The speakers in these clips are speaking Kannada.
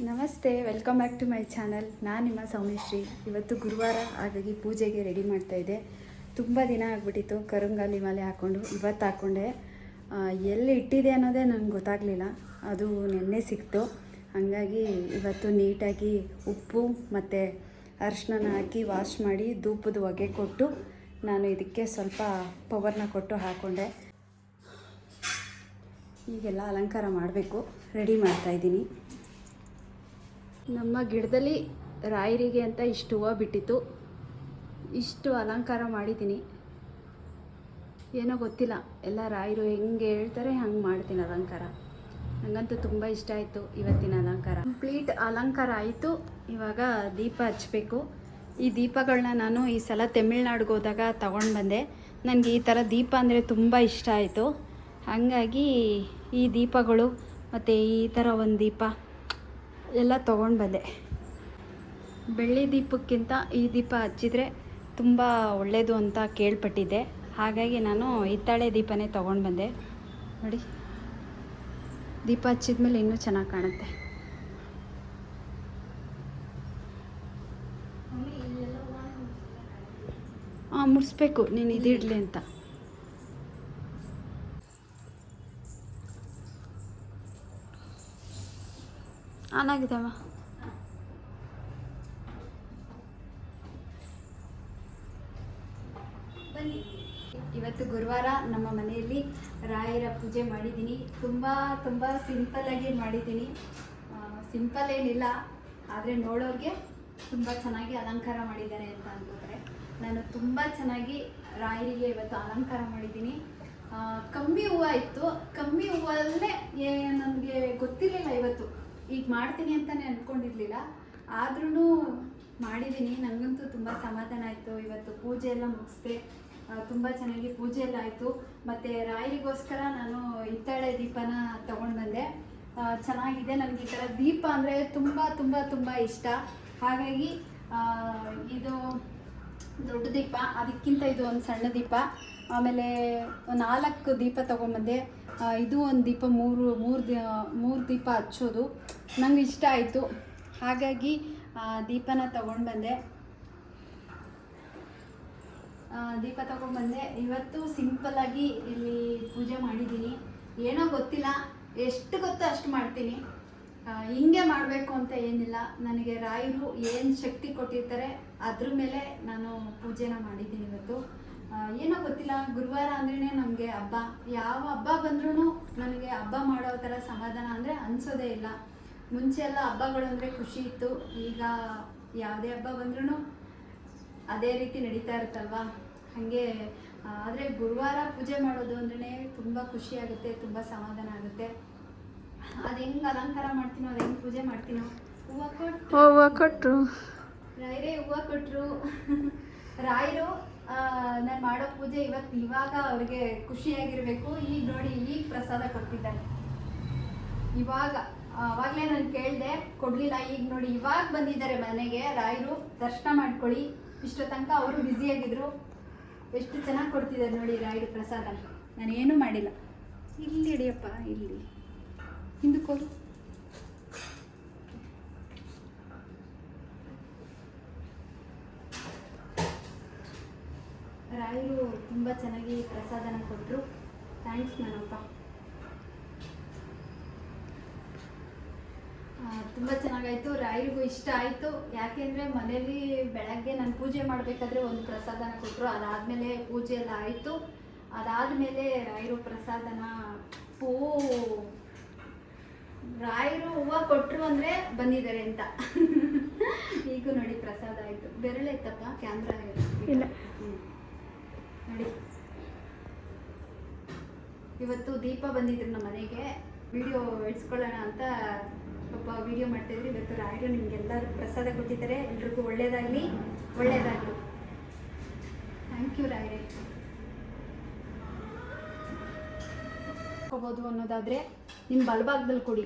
ನಮಸ್ತೆ welcome back to my channel ನಾನು ನಿಮ್ಮ ಸೌಮ್ಯಶ್ರೀ. ಇವತ್ತು ಗುರುವಾರ, ಹಾಗಾಗಿ ಪೂಜೆಗೆ ರೆಡಿ ಮಾಡ್ತಾ ಇದ್ದೆ. ತುಂಬ ದಿನ ಆಗ್ಬಿಟ್ಟಿತ್ತು. ಕರುಂಗಾಲಿ ಮಾಲೆ ಹಾಕ್ಕೊಂಡು ಇವತ್ತು ಹಾಕ್ಕೊಂಡೆ ಎಲ್ಲಿ ಇಟ್ಟಿದೆ ಅನ್ನೋದೇ ನನಗೆ ಗೊತ್ತಾಗಲಿಲ್ಲ. ಅದು ನೆನ್ನೆ ಸಿಕ್ತು. ಹಾಗಾಗಿ ಇವತ್ತು ನೀಟಾಗಿ ಉಪ್ಪು ಮತ್ತು ಅರ್ಶಿನ ಹಾಕಿ ವಾಶ್ ಮಾಡಿ ಧೂಪದ ಹೊಗೆ ಕೊಟ್ಟು ನಾನು ಇದಕ್ಕೆ ಸ್ವಲ್ಪ ಪವರ್ನ ಕೊಟ್ಟು ಹಾಕ್ಕೊಂಡೆ ಈಗೆಲ್ಲ ಅಲಂಕಾರ ಮಾಡಬೇಕು. ರೆಡಿ ಮಾಡ್ತಾಯಿದ್ದೀನಿ ನಮ್ಮ ಗಿಡದಲ್ಲಿ ರಾಯರಿಗೆ ಅಂತ ಇಷ್ಟು ಹೂವು ಬಿಟ್ಟಿತ್ತು. ಇಷ್ಟು ಅಲಂಕಾರ ಮಾಡಿದ್ದೀನಿ. ಏನೋ ಗೊತ್ತಿಲ್ಲ. ಎಲ್ಲ ರಾಯರು ಹೆಂಗೆ ಹೇಳ್ತಾರೆ, ಹಂಗೆ ಮಾಡ್ತೀನಿ ಅಲಂಕಾರ. ನನಗಂತೂ ತುಂಬ ಇಷ್ಟ ಆಯಿತು ಇವತ್ತಿನ ಅಲಂಕಾರ. ಕಂಪ್ಲೀಟ್ ಅಲಂಕಾರ ಆಯಿತು. ಇವಾಗ ದೀಪ ಹಚ್ಚಬೇಕು ಈ ದೀಪಗಳನ್ನ ನಾನು ಈ ಸಲ ತಮಿಳ್ನಾಡಿಗೆ ಹೋದಾಗ ತಗೊಂಡು ಬಂದೆ. ನನಗೆ ಈ ಥರ ದೀಪ ಅಂದರೆ ತುಂಬ ಇಷ್ಟ ಆಯಿತು. ಹಾಗಾಗಿ ಈ ದೀಪಗಳು ಮತ್ತು ಈ ಥರ ಒಂದು ದೀಪ ಎಲ್ಲ ತೊಗೊಂಡು ಬಂದೆ. ಬೆಳ್ಳಿ ದೀಪಕ್ಕಿಂತ ಈ ದೀಪ ಹಚ್ಚಿದರೆ ತುಂಬ ಒಳ್ಳೆಯದು ಅಂತ ಕೇಳ್ಪಟ್ಟಿದ್ದೆ. ಹಾಗಾಗಿ ನಾನು ಹಿತ್ತಾಳೆ ದೀಪನೇ ತೊಗೊಂಡು ಬಂದೆ. ನೋಡಿ. ದೀಪ ಹಚ್ಚಿದ ಮೇಲೆ ಇನ್ನೂ ಚೆನ್ನಾಗಿ ಕಾಣುತ್ತೆ. ಹಾಂ ಮುಡಿಸ್ಬೇಕು. ನೀನು ಇದಿಡಲಿ ಅಂತ. ಬನ್ನಿ. ಇವತ್ತು ಗುರುವಾರ ನಮ್ಮ ಮನೆಯಲ್ಲಿ ರಾಯರ ಪೂಜೆ ಮಾಡಿದ್ದೀನಿ. ತುಂಬ ತುಂಬ ಸಿಂಪಲ್ಲಾಗಿ ಮಾಡಿದ್ದೀನಿ. ಸಿಂಪಲ್ ಏನಿಲ್ಲ. ಆದರೆ ನೋಡೋರಿಗೆ ತುಂಬ ಚೆನ್ನಾಗಿ ಅಲಂಕಾರ ಮಾಡಿದ್ದಾರೆ ಅಂತ ಅನ್ಕೋತಾರೆ. ನಾನು ತುಂಬ ಚೆನ್ನಾಗಿ ರಾಯರಿಗೆ ಇವತ್ತು ಅಲಂಕಾರ ಮಾಡಿದ್ದೀನಿ. ಕಮ್ಮಿ ಹೂವು ಇತ್ತು. ಕಮ್ಮಿ ಹೂವಲ್ಲೇ ನನಗೆ ಗೊತ್ತಿರಲಿಲ್ಲ ಇವತ್ತು. ಈಗ ಮಾಡ್ತೀನಿ ಅಂತಲೇ ಅಂದ್ಕೊಂಡಿರ್ಲಿಲ್ಲ ಆದ್ರೂ ಮಾಡಿದ್ದೀನಿ ನನಗಂತೂ ತುಂಬ ಸಮಾಧಾನ ಆಯಿತು. ಇವತ್ತು ಪೂಜೆ ಎಲ್ಲ ಮುಗಿಸ್ದೆ. ತುಂಬ ಚೆನ್ನಾಗಿ ಪೂಜೆ ಎಲ್ಲ ಆಯಿತು. ಮತ್ತು ರಾಯಿಗೋಸ್ಕರ ನಾನು ಹಿತ್ತಾಳೆ ದೀಪನ ತಗೊಂಡು ಬಂದೆ. ಚೆನ್ನಾಗಿದೆ ನನಗೆ ಈ ಥರ ದೀಪ ಅಂದರೆ ತುಂಬ ತುಂಬ ತುಂಬ ಇಷ್ಟ. ಹಾಗಾಗಿ ಇದು ದೊಡ್ಡ ದೀಪ ಅದಕ್ಕಿಂತ ಇದು ಒಂದು ಸಣ್ಣ ದೀಪ. ಆಮೇಲೆ ನಾಲ್ಕು ದೀಪ ತೊಗೊಂಬಂದೆ ಆ, ಇದು ಒಂದು ದೀಪ ಮೂರು ಮೂರು ದಿ, ಮೂರು ದೀಪ ಹಚ್ಚೋದು. ನಂಗೆ ಇಷ್ಟ ಆಯಿತು. ಹಾಗಾಗಿ ದೀಪನ ತಗೊಂಡು ಬಂದೆ. ದೀಪ ತೊಗೊಂಡ್ಬಂದೆ ಇವತ್ತು ಸಿಂಪಲ್ಲಾಗಿ ಇಲ್ಲಿ ಪೂಜೆ ಮಾಡಿದ್ದೀನಿ. ಏನೋ ಗೊತ್ತಿಲ್ಲ. ಎಷ್ಟು ಗೊತ್ತೋ ಅಷ್ಟು ಮಾಡ್ತೀನಿ. ಹಿಂಗೆ ಮಾಡಬೇಕು ಅಂತ ಏನಿಲ್ಲ. ನನಗೆ ರಾಯರು ಏನು ಶಕ್ತಿ ಕೊಟ್ಟಿರ್ತಾರೆ, ಅದ್ರ ಮೇಲೆ ನಾನು ಪೂಜೆನ ಮಾಡಿದ್ದೀನಿ ಇವತ್ತು. ಏನೋ ಗೊತ್ತಿಲ್ಲ ಗುರುವಾರ ಅಂದ್ರೇ ನಮಗೆ ಹಬ್ಬ. ಯಾವ ಹಬ್ಬ ಬಂದ್ರೂ ನನಗೆ ಹಬ್ಬ ಮಾಡೋ ಥರ ಸಮಾಧಾನ ಅಂದರೆ ಅನ್ಸೋದೇ ಇಲ್ಲ. ಮುಂಚೆ ಎಲ್ಲ ಹಬ್ಬಗಳು ಅಂದ್ರೆ ಖುಷಿ ಇತ್ತು. ಈಗ ಯಾವುದೇ ಹಬ್ಬ ಬಂದ್ರೂ ಅದೇ ರೀತಿ ನಡೀತಾ ಇರುತ್ತಲ್ವಾ? ಹಾಗೆ ಆದರೆ ಗುರುವಾರ ಪೂಜೆ ಮಾಡೋದು ಅಂದ್ರೆ ತುಂಬ ಖುಷಿ ಆಗುತ್ತೆ ತುಂಬ ಸಮಾಧಾನ ಆಗುತ್ತೆ. ಅದು ಹೆಂಗೆ ಅಲಂಕಾರ ಮಾಡ್ತೀನೋ ಅದು ಹೆಂಗೆ ಪೂಜೆ ಮಾಡ್ತೀನೋ? ಹೂವು ಕೊಟ್ಟು ಹೂವು ಕೊಟ್ಟರು ರಾಯರೇ ಹೂವು ಕೊಟ್ಟರು ರಾಯರು ನಾನು ಮಾಡೋ ಪೂಜೆ ಇವತ್ತು ಇವಾಗ ಅವ್ರಿಗೆ ಖುಷಿಯಾಗಿರಬೇಕು. ಈಗ ನೋಡಿ, ಈಗ ಪ್ರಸಾದ ಕೊಡ್ತಿದ್ದಾರೆ. ಇವಾಗ, ಅವಾಗಲೇ ನಾನು ಕೇಳಿದೆ, ಕೊಡಲಿಲ್ಲ. ಈಗ ನೋಡಿ, ಇವಾಗ ಬಂದಿದ್ದಾರೆ ಮನೆಗೆ ರಾಯರು. ದರ್ಶನ ಮಾಡ್ಕೊಳ್ಳಿ. ಇಷ್ಟೋ ತನಕ ಅವರು ಬ್ಯುಸಿಯಾಗಿದ್ದರು ಎಷ್ಟು ಚೆನ್ನಾಗಿ ಕೊಡ್ತಿದ್ದಾರೆ ನೋಡಿ ರಾಯರು ಪ್ರಸಾದ. ನಾನು ಏನೂ ಮಾಡಿಲ್ಲ. ಇಲ್ಲಿ ಹಿಡಿಯಪ್ಪ, ಇಲ್ಲಿ. ಹಿಂದಕ್ಕೆ ಹೋಗು. ರಾಯರು ತುಂಬ ಚೆನ್ನಾಗಿ ಪ್ರಸಾದನ ಕೊಟ್ಟರು ಥ್ಯಾಂಕ್ಸ್ ನನ್ನಪ್ಪ ತುಂಬ ಚೆನ್ನಾಗಾಯಿತು. ರಾಯರಿಗೂ ಇಷ್ಟ ಆಯಿತು. ಯಾಕೆಂದರೆ ಮನೆಯಲ್ಲಿ ಬೆಳಗ್ಗೆ ನಾನು ಪೂಜೆ ಮಾಡಬೇಕಾದ್ರೆ ಒಂದು ಪ್ರಸಾದನ ಕೊಟ್ಟರು ಅದಾದಮೇಲೆ ಪೂಜೆ ಎಲ್ಲ ಆಯಿತು. ಅದಾದಮೇಲೆ ರಾಯರು ಪ್ರಸಾದನ ಪೂ ರಾಯರು ಹೂವು ಕೊಟ್ಟರು ಅಂದರೆ ಬಂದಿದ್ದಾರೆ ಅಂತ. ಈಗ ನೋಡಿ ಪ್ರಸಾದ ಆಯಿತು. ಬೆರಳೆತ್ತಪ್ಪ ಕ್ಯಾಮ್ರಾ ಇಲ್ಲ. ನೋಡಿ. ಇವತ್ತು ದೀಪ ಬಂದಿದ್ರು ನಮ್ಮ ಮನೆಗೆ. ವಿಡಿಯೋ ಇಡ್ಸ್ಕೊಳ್ಳೋಣ ಅಂತ ಒಬ್ಬ ವಿಡಿಯೋ ಮಾಡ್ತಿದ್ರು ಇವತ್ತು ರಾಯರು ನಿಮ್ಗೆಲ್ಲರೂ ಪ್ರಸಾದ ಕೊಟ್ಟಿದ್ದಾರೆ. ಎಲ್ರಿಗೂ ಒಳ್ಳೇದಾಗಲಿ. ಒಳ್ಳೇದಾಗಲಿ. ಥ್ಯಾಂಕ್ ಯು ರಾಯರೇ. ಹೋಗೋದು ಅನ್ನೋದಾದರೆ ನಿಮ್ಮ ಬಲಭಾಗದಲ್ಲಿ ಕೊಡಿ.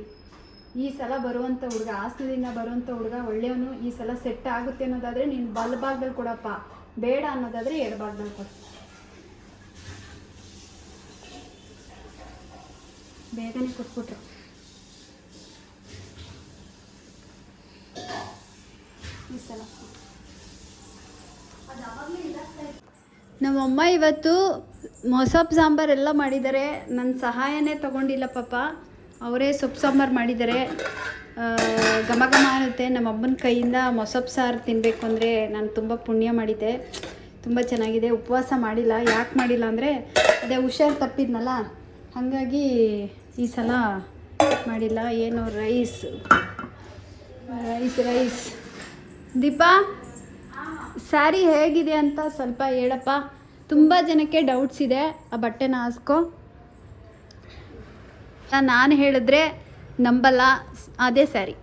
ಈ ಸಲ ಬರುವಂಥ ಹುಡುಗ, ಆಸ್ತದಿಂದ ಬರುವಂಥ ಹುಡುಗ ಒಳ್ಳೆಯವನು ಈ ಸಲ ಸೆಟ್ ಆಗುತ್ತೆ ಅನ್ನೋದಾದರೆ ನೀನು ಬಲಭಾಗದಲ್ಲಿ ಕೊಡಪ್ಪ. ಬೇಡ ಅನ್ನೋದಾದರೆ ಎಡಭಾಗದಲ್ಲಿ ಕೊಡು. ಬೇಗನೆ ಕೊಟ್ಬಿಟ್ರು. ನಮ್ಮಮ್ಮ ಇವತ್ತು ಮೊಸಪ್ ಸಾಂಬಾರು ಎಲ್ಲ ಮಾಡಿದ್ದಾರೆ. ನನ್ನ ಸಹಾಯನೇ ತಗೊಂಡಿಲ್ಲ ಪಾಪ. ಅವರೇ ಸೊಪ್ಪು ಸಾಂಬಾರು ಮಾಡಿದ್ದಾರೆ. ಘಮ ಘಮ ಅನ್ನುತ್ತೆ. ನಮ್ಮ ಅಮ್ಮನ ಕೈಯಿಂದ ಮೊಸಪ್ ಸಾರು ತಿನ್ನಬೇಕು ಅಂದರೆ ನಾನು ತುಂಬ ಪುಣ್ಯ ಮಾಡಿದ್ದೆ. ತುಂಬ ಚೆನ್ನಾಗಿದೆ. ಉಪವಾಸ ಮಾಡಿಲ್ಲ. ಯಾಕೆ ಮಾಡಿಲ್ಲ ಅಂದರೆ ಅದೇ ಹುಷಾರು ತಪ್ಪಿದ್ನಲ್ಲ. ಹಾಗಾಗಿ ಈ ಸಲ ಮಾಡಿಲ್ಲ, ಏನು rice rice rice. Deepa, saree ಹೇಗಿದೆ ಅಂತ ಸ್ವಲ್ಪ ಹೇಳಪ್ಪ. ತುಂಬ ಜನಕ್ಕೆ ಡೌಟ್ಸ್ ಇದೆ, ಆ ಬಟ್ಟೆನ ಹಾಸ್ಕೊ. ನಾನು ಹೇಳಿದ್ರೆ ನಂಬಲ್ಲ, ಅದೇ ಸ್ಯಾರಿ,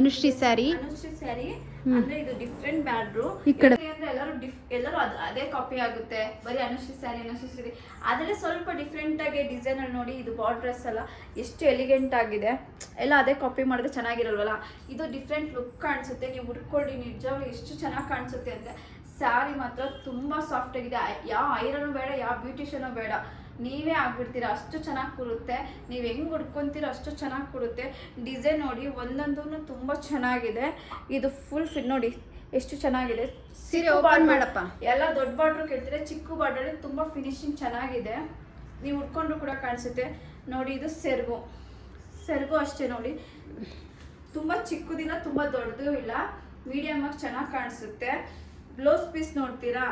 ಅನುಶ್ರೀ ಸ್ಯಾರಿ. ಅನುಶ್ರೀ ಸ್ಯಾರಿ. ಅಂದ್ರೆ ಇದು ಡಿಫ್ರೆಂಟ್ ಬ್ಯಾಡ್ರು. ಅಂದ್ರೆ ಎಲ್ಲರೂ ಎಲ್ಲರೂ ಅದ್- ಅದೇ ಕಾಪಿ ಆಗುತ್ತೆ. ಬರೀ ಅನುಶ್ರೀ ಸ್ಯಾರಿ ಅನುಶ್ರೀ ಸ್ಯಾರಿ ಆದ್ರೆ ಸ್ವಲ್ಪ ಡಿಫ್ರೆಂಟ್ ಆಗಿ ಡಿಸೈನ್ ಅಲ್ಲಿ ನೋಡಿ ಇದು ಬಾರ್ಡ್ರೆಸ್ ಅಲ್ಲ ಎಷ್ಟು ಎಲಿಗೆಂಟ್ ಆಗಿದೆ. ಎಲ್ಲ ಅದೇ ಕಾಪಿ ಮಾಡಿದ್ರೆ ಚೆನ್ನಾಗಿರಲ್ವಲ್ಲ? ಇದು ಡಿಫ್ರೆಂಟ್ ಲುಕ್ ಕಾಣಿಸುತ್ತೆ. ನೀವು ಉಟ್ಕೊಳ್ಳಿ ನಿಜವಾಗ್ಲೂ ಎಷ್ಟು ಚೆನ್ನಾಗಿ ಕಾಣಿಸುತ್ತೆ ಅಂದ್ರೆ ಸ್ಯಾರಿ ಮಾತ್ರ ತುಂಬಾ ಸಾಫ್ಟ್ ಆಗಿದೆ. ಯಾವ ಐರನ್ ಬೇಡ ಯಾವ ಬ್ಯೂಟಿಷಿಯನು ಬೇಡ. ನೀವೇ ಆಗ್ಬಿಡ್ತೀರಾ? ಅಷ್ಟು ಚೆನ್ನಾಗಿ ಕೊಡುತ್ತೆ. ನೀವು ಹೆಂಗೆ ಹುಡ್ಕೊತೀರೋ ಅಷ್ಟು ಚೆನ್ನಾಗಿ ಕೊಡುತ್ತೆ. ಡಿಸೈನ್ ನೋಡಿ ಒಂದೊಂದು ತುಂಬ ಚೆನ್ನಾಗಿದೆ. ಇದು ಫುಲ್ ಫಿಟ್ ನೋಡಿ ಎಷ್ಟು ಚೆನ್ನಾಗಿದೆ. ಸೀರೆ ಓಪನ್ ಮಾಡಪ್ಪ. ಎಲ್ಲ ದೊಡ್ಡ ಬಾರ್ಡ್ರು ಕೇಳ್ತೀರಾ ಚಿಕ್ಕ ಬಾರ್ಡ್ರಲ್ಲಿ ತುಂಬ ಫಿನಿಶಿಂಗ್ ಚೆನ್ನಾಗಿದೆ. ನೀವು ಉಟ್ಕೊಂಡ್ರು ಕೂಡ ಕಾಣಿಸುತ್ತೆ. ನೋಡಿ ಇದು ಸೆರಗು. ಸೆರಗು ಅಷ್ಟೇ ನೋಡಿ. ತುಂಬ ಚಿಕ್ಕದಿಲ್ಲ ತುಂಬ ದೊಡ್ಡದು ಇಲ್ಲ. ಮೀಡಿಯಮ್ ಆಗಿ ಚೆನ್ನಾಗಿ ಕಾಣಿಸುತ್ತೆ. ಬ್ಲೌಸ್ ಪೀಸ್ ನೋಡ್ತೀರಾ?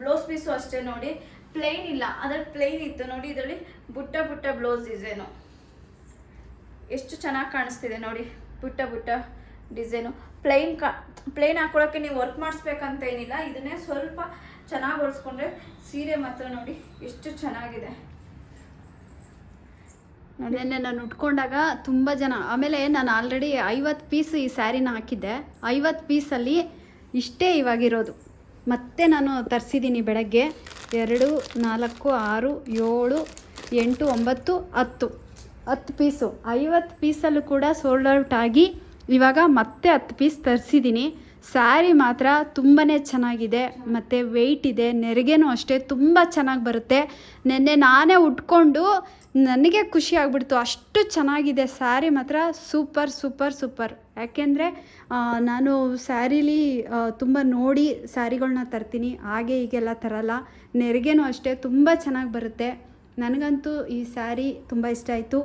ಬ್ಲೌಸ್ ಪೀಸು ಅಷ್ಟೇ ನೋಡಿ. ಪ್ಲೈನ್ ಇಲ್ಲ. ಅದ್ರಲ್ಲಿ ಪ್ಲೇನ್ ಇತ್ತು. ನೋಡಿ, ಇದರಲ್ಲಿ ಬುಟ್ಟ ಬುಟ್ಟ ಬ್ಲೌಸ್ ಡಿಸೈನು ಎಷ್ಟು ಚೆನ್ನಾಗಿ ಕಾಣಿಸ್ತಿದೆ ನೋಡಿ, ಬುಟ್ಟ ಬುಟ್ಟ ಡಿಸೈನು ಪ್ಲೇನ್ ಕಾ ಪ್ಲೇನ್ ಹಾಕೊಳ್ಳೋಕ್ಕೆ ನೀವು ವರ್ಕ್ ಮಾಡಿಸ್ಬೇಕಂತ ಏನಿಲ್ಲ. ಇದನ್ನೇ ಸ್ವಲ್ಪ ಚೆನ್ನಾಗಿ ಹೊಲಿಸ್ಕೊಂಡ್ರೆ ಸೀರೆ ಮಾತ್ರ ನೋಡಿ ಎಷ್ಟು ಚೆನ್ನಾಗಿದೆ. ನೆನ್ನೆ ನಾನು ಉಟ್ಕೊಂಡಾಗ ತುಂಬ ಜನ, ಆಮೇಲೆ ನಾನು ಆಲ್ರೆಡಿ ಐವತ್ತು ಪೀಸ್ ಈ ಸ್ಯಾರಿನ ಹಾಕಿದ್ದೆ. ಐವತ್ತು ಪೀಸಲ್ಲಿ ಇಷ್ಟೇ ಇವಾಗಿರೋದು. ಮತ್ತೆ ನಾನು ತರಿಸಿದ್ದೀನಿ ಬೆಳಗ್ಗೆ. ಎರಡು, ನಾಲ್ಕು, ಆರು, ಏಳು, ಎಂಟು, ಒಂಬತ್ತು, ಹತ್ತು. ಹತ್ತು ಪೀಸು. ಐವತ್ತು ಪೀಸಲ್ಲೂ ಕೂಡ ಸೋಲ್ಡ್ ಔಟ್ ಆಗಿ ಇವಾಗ ಮತ್ತೆ ಹತ್ತು ಪೀಸ್ ತರಿಸಿದ್ದೀನಿ. ಸ್ಯಾರಿ ಮಾತ್ರ ತುಂಬಾ ಚೆನ್ನಾಗಿದೆ, ಮತ್ತು ವೆಯ್ಟ್ ಇದೆ, ನೆರಿಗೆನೂ ಅಷ್ಟೇ ತುಂಬ ಚೆನ್ನಾಗಿ ಬರುತ್ತೆ. ನೆನ್ನೆ ನಾನೇ ಉಟ್ಕೊಂಡು ನನಗೆ ಖುಷಿ ಆಗ್ಬಿಡ್ತು, ಅಷ್ಟು ಚೆನ್ನಾಗಿದೆ ಸ್ಯಾರಿ ಮಾತ್ರ, ಸೂಪರ್ ಸೂಪರ್ ಸೂಪರ್. ಯಾಕೆಂದರೆ ನಾನು ಸ್ಯಾರೀಲಿ ತುಂಬ ನೋಡಿ ಸ್ಯಾರಿಗಳನ್ನ ತರ್ತೀನಿ, ಹಾಗೆ ಹೀಗೆಲ್ಲ ತರಲ್ಲ. ನೆರಿಗೆನೂ ಅಷ್ಟೇ ತುಂಬ ಚೆನ್ನಾಗಿ ಬರುತ್ತೆ. ನನಗಂತೂ ಈ ಸ್ಯಾರಿ ತುಂಬ ಇಷ್ಟ ಆಯಿತು.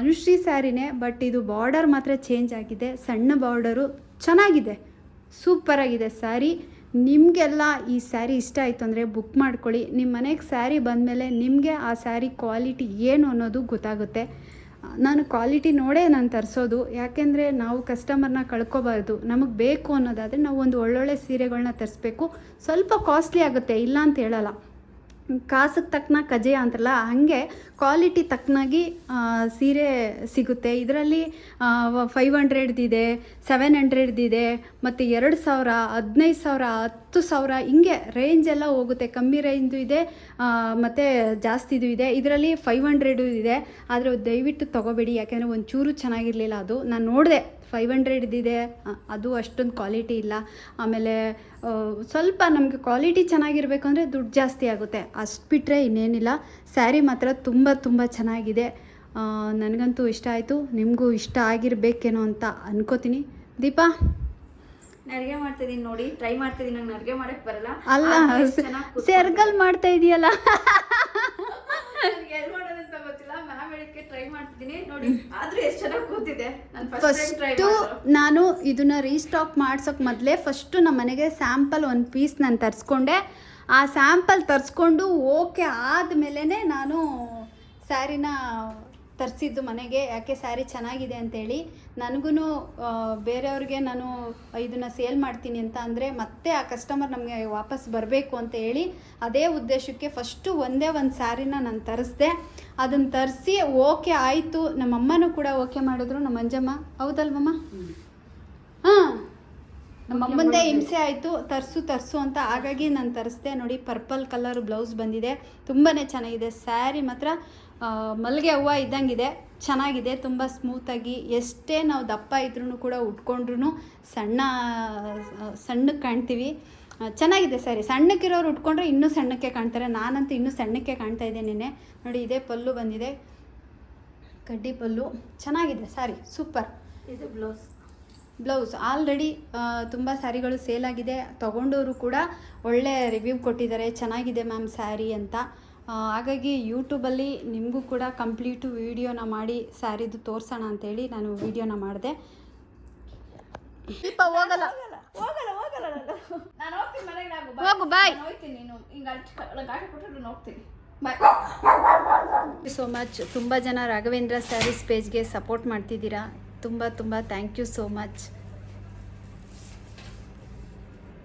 ಅನುಶ್ರೀ ಸ್ಯಾರಿನೇ, ಬಟ್ ಇದು ಬಾರ್ಡರ್ ಮಾತ್ರ ಚೇಂಜ್ ಆಗಿದೆ. ಸಣ್ಣ ಬಾರ್ಡರು ಚೆನ್ನಾಗಿದೆ. ಸೂಪರಾಗಿದೆ ಸ್ಯಾರಿ. ನಿಮಗೆಲ್ಲ ಈ ಸ್ಯಾರಿ ಇಷ್ಟ ಆಯಿತು ಅಂದರೆ ಬುಕ್ ಮಾಡ್ಕೊಳ್ಳಿ. ನಿಮ್ಮ ಮನೆಗೆ ಸ್ಯಾರಿ ಬಂದಮೇಲೆ ನಿಮಗೆ ಆ ಸ್ಯಾರಿ ಕ್ವಾಲಿಟಿ ಏನು ಅನ್ನೋದು ಗೊತ್ತಾಗುತ್ತೆ. ನಾನು ಕ್ವಾಲಿಟಿ ನೋಡೇ ನಾನು ತರಿಸೋದು. ಯಾಕೆಂದರೆ ನಾವು ಕಸ್ಟಮರ್ನ ಕಳ್ಕೊಬಾರ್ದು. ನಮಗೆ ಬೇಕು ಅನ್ನೋದಾದರೆ ನಾವು ಒಂದು ಒಳ್ಳೊಳ್ಳೆ ಸೀರೆಗಳನ್ನ ತರಿಸ್ಬೇಕು. ಸ್ವಲ್ಪ ಕಾಸ್ಟ್ಲಿ ಆಗುತ್ತೆ, ಇಲ್ಲ ಅಂತ ಹೇಳಲ್ಲ. ಕಾಸಿಗೆ ತಕ್ಕನ ಕಜೆಯ ಅಂತಲ್ಲ ಹಾಗೆ ಕ್ವಾಲಿಟಿ ತಕ್ಕನಾಗಿ ಸೀರೆ ಸಿಗುತ್ತೆ. ಇದರಲ್ಲಿ ಫೈವ್ ಹಂಡ್ರೆಡ್ದಿದೆ ಸೆವೆನ್ ಹಂಡ್ರೆಡ್ದಿದೆ ಮತ್ತು ಎರಡು ಸಾವಿರ, ಹದಿನೈದು ಸಾವಿರ, ಹತ್ತು ಸಾವಿರ, ಹಿಂಗೆ ರೇಂಜ್ ಎಲ್ಲ ಹೋಗುತ್ತೆ. ಕಮ್ಮಿ ರೇಂಜು ಇದೆ ಮತ್ತು ಜಾಸ್ತಿದು ಇದೆ ಇದರಲ್ಲಿ ಫೈವ್ ಹಂಡ್ರೆಡು ಇದೆ. ಆದರೆ ದಯವಿಟ್ಟು ತೊಗೋಬೇಡಿ, ಯಾಕೆಂದರೆ ಒಂಚೂರು ಚೆನ್ನಾಗಿರಲಿಲ್ಲ ಅದು. ನಾನು ನೋಡಿದೆ. ಫೈವ್ ಹಂಡ್ರೆಡ್ದಿದೆ. ಅದು ಅಷ್ಟೊಂದು ಕ್ವಾಲಿಟಿ ಇಲ್ಲ. ಆಮೇಲೆ ಸ್ವಲ್ಪ ನಮಗೆ ಕ್ವಾಲಿಟಿ ಚೆನ್ನಾಗಿರಬೇಕು ಅಂದರೆ ದುಡ್ಡು ಜಾಸ್ತಿ ಆಗುತ್ತೆ. ಅಷ್ಟು ಬಿಟ್ಟರೆ ಇನ್ನೇನಿಲ್ಲ. ಸ್ಯಾರಿ ಮಾತ್ರ ತುಂಬ ತುಂಬ ಚೆನ್ನಾಗಿದೆ. ನನಗಂತೂ ಇಷ್ಟ ಆಯಿತು. ನಿಮಗೂ ಇಷ್ಟ ಆಗಿರಬೇಕೇನೋ ಅಂತ ಅನ್ಕೋತೀನಿ. ದೀಪಾ? ನರ್ಗೆ ಮಾಡ್ತಿದ್ದೀನಿ ನೋಡಿ. ಟ್ರೈ ಮಾಡ್ತಿದ್ದೀನಿ ನಂಗೆ ನರ್ಗೆ ಮಾಡಕ್ಕೆ ಬರಲ್ಲ. ಅಲ್ಲ. ಸೆರ್ಗಲ್ ಮಾಡ್ತಾ ಇದೆಯಲ್ಲ ನನ್ಗೆ ಎಲ್ ಮಾಡೋದಂತ ಗೊತ್ತಿಲ್ಲ ಮ್ಯಾಮ್ ಹೇಳಿದ್ಕೆ ಟ್ರೈ ಮಾಡ್ತಿದ್ದೀನಿ. ನೋಡಿ ಆದ್ರೂ ಎಷ್ಟು ಚೆನ್ನಾಗಿ ಕೂತಿದೆ. ನಾನು ಫಸ್ಟ್ ಟೈಮ್ ಟ್ರೈ ಫಸ್ಟು ನಾನು ಇದನ್ನ ರೀಸ್ಟಾಕ್ ಮಾಡ್ಸೋಕೆ ಮೊದಲೇ ಫಸ್ಟು ನಮ್ಮ ಮನೆಗೆ ಸ್ಯಾಂಪಲ್ ಒಂದು ಪೀಸ್ ನಾನು ತರಿಸ್ಕೊಂಡೆ. ಆ ಸ್ಯಾಂಪಲ್ ತರಿಸ್ಕೊಂಡು ಓಕೆ ಆದಮೇಲೆ ನಾನು ಸ್ಯಾರಿನ ತರಿಸಿದ್ದು ಮನೆಗೆ ಯಾಕೆ ಸ್ಯಾರಿ ಚೆನ್ನಾಗಿದೆ ಅಂತೇಳಿ ನನಗೂ ಬೇರೆಯವ್ರಿಗೆ ನಾನು ಇದನ್ನು ಸೇಲ್ ಮಾಡ್ತೀನಿ ಅಂತ ಅಂದರೆ ಮತ್ತೆ ಆ ಕಸ್ಟಮರ್ ನಮಗೆ ವಾಪಸ್ ಬರಬೇಕು ಅಂತ ಹೇಳಿ ಅದೇ ಉದ್ದೇಶಕ್ಕೆ ಫಸ್ಟು ಒಂದೇ ಒಂದು ಸ್ಯಾರಿನ ನಾನು ತರಿಸ್ದೆ. ಅದನ್ನು ತರಿಸಿ ಓಕೆ ಆಯಿತು. ನಮ್ಮಮ್ಮನೂ ಕೂಡ ಓಕೆ ಮಾಡಿದ್ರು. ನಮ್ಮ ಅಂಜಮ್ಮ ಹೌದಲ್ವಮ್ಮ? ಹಾಂ ನಮ್ಮಮ್ಮಂದೇ ಹಿಂಸೆ ಆಯಿತು. ತರಿಸು ತರಿಸು ಅಂತ ಹಾಗಾಗಿ ನಾನು ತರಿಸ್ದೆ. ನೋಡಿ ಪರ್ಪಲ್ ಕಲರ್ ಬ್ಲೌಸ್ ಬಂದಿದೆ. ತುಂಬಾ ಚೆನ್ನಾಗಿದೆ. ಸ್ಯಾರಿ ಮಾತ್ರ ಮಲ್ಲಿಗೆ ಹೂವು ಇದ್ದಂಗಿದೆ. ಚೆನ್ನಾಗಿದೆ ತುಂಬ ಸ್ಮೂತಾಗಿ ಎಷ್ಟೇ ನಾವು ದಪ್ಪ ಇದ್ರೂ ಕೂಡ ಉಟ್ಕೊಂಡ್ರೂ ಸಣ್ಣ ಸಣ್ಣಕ್ಕೆ ಕಾಣ್ತೀವಿ. ಚೆನ್ನಾಗಿದೆ ಸರಿ. ಸಣ್ಣಕ್ಕಿರೋರು ಉಟ್ಕೊಂಡ್ರೆ ಇನ್ನೂ ಸಣ್ಣಕ್ಕೆ ಕಾಣ್ತಾರೆ. ನಾನಂತೂ ಇನ್ನೂ ಸಣ್ಣಕ್ಕೆ ಕಾಣ್ತಾ ಇದ್ದೇನೆ ನೋಡಿ ಇದೇ ಪಲ್ಲು ಬಂದಿದೆ. ಕಡ್ಡಿ ಪಲ್ಲು. ಚೆನ್ನಾಗಿದೆ ಸಾರಿ. ಸೂಪರ್. ಇದು ಬ್ಲೌಸ್. ಬ್ಲೌಸ್. ಆಲ್ರೆಡಿ ತುಂಬ ಸ್ಯಾರಿಗಳು ಸೇಲ್ ಆಗಿದೆ. ತೊಗೊಂಡವರು ಕೂಡ ಒಳ್ಳೆ ರಿವ್ಯೂ ಕೊಟ್ಟಿದ್ದಾರೆ. ಚೆನ್ನಾಗಿದೆ ಮ್ಯಾಮ್ ಸ್ಯಾರಿ ಅಂತ. ಹಾಗಾಗಿ ಯೂಟ್ಯೂಬಲ್ಲಿ ನಿಮಗೂ ಕೂಡ ಕಂಪ್ಲೀಟು ವೀಡಿಯೋನ ಮಾಡಿ ಸ್ಯಾರಿದು ತೋರಿಸೋಣ ಅಂತೇಳಿ ನಾನು ವೀಡಿಯೋನ ಮಾಡಿದೆ. ದೀಪ ಹೋಗಲ್ಲ. ಹೋಗಲ್ಲ ಹೋಗಲ್ಲ ನಾನು. ನಾನು ಹೋಗ್ತೀನಿ ಮನೆಗೆ ನಾನು ಹೋಗು, bye. ನಾನು ಹೋಗ್ತೀನಿ ನೀನು. ಹಿಂಗೆ ಗಾಡಿ ಕೊಟ್ಟರೆ ನಾನು ಹೋಗ್ತೀನಿ. ಬಾಯ್ ಸೋ ಮಚ್ ತುಂಬ ಜನ ರಾಘವೇಂದ್ರ ಸ್ಯಾರೀಸ್ ಪೇಜ್ಗೆ ಸಪೋರ್ಟ್ ಮಾಡ್ತಿದ್ದೀರಾ. ತುಂಬ ತುಂಬ ಥ್ಯಾಂಕ್ ಯು ಸೋ ಮಚ್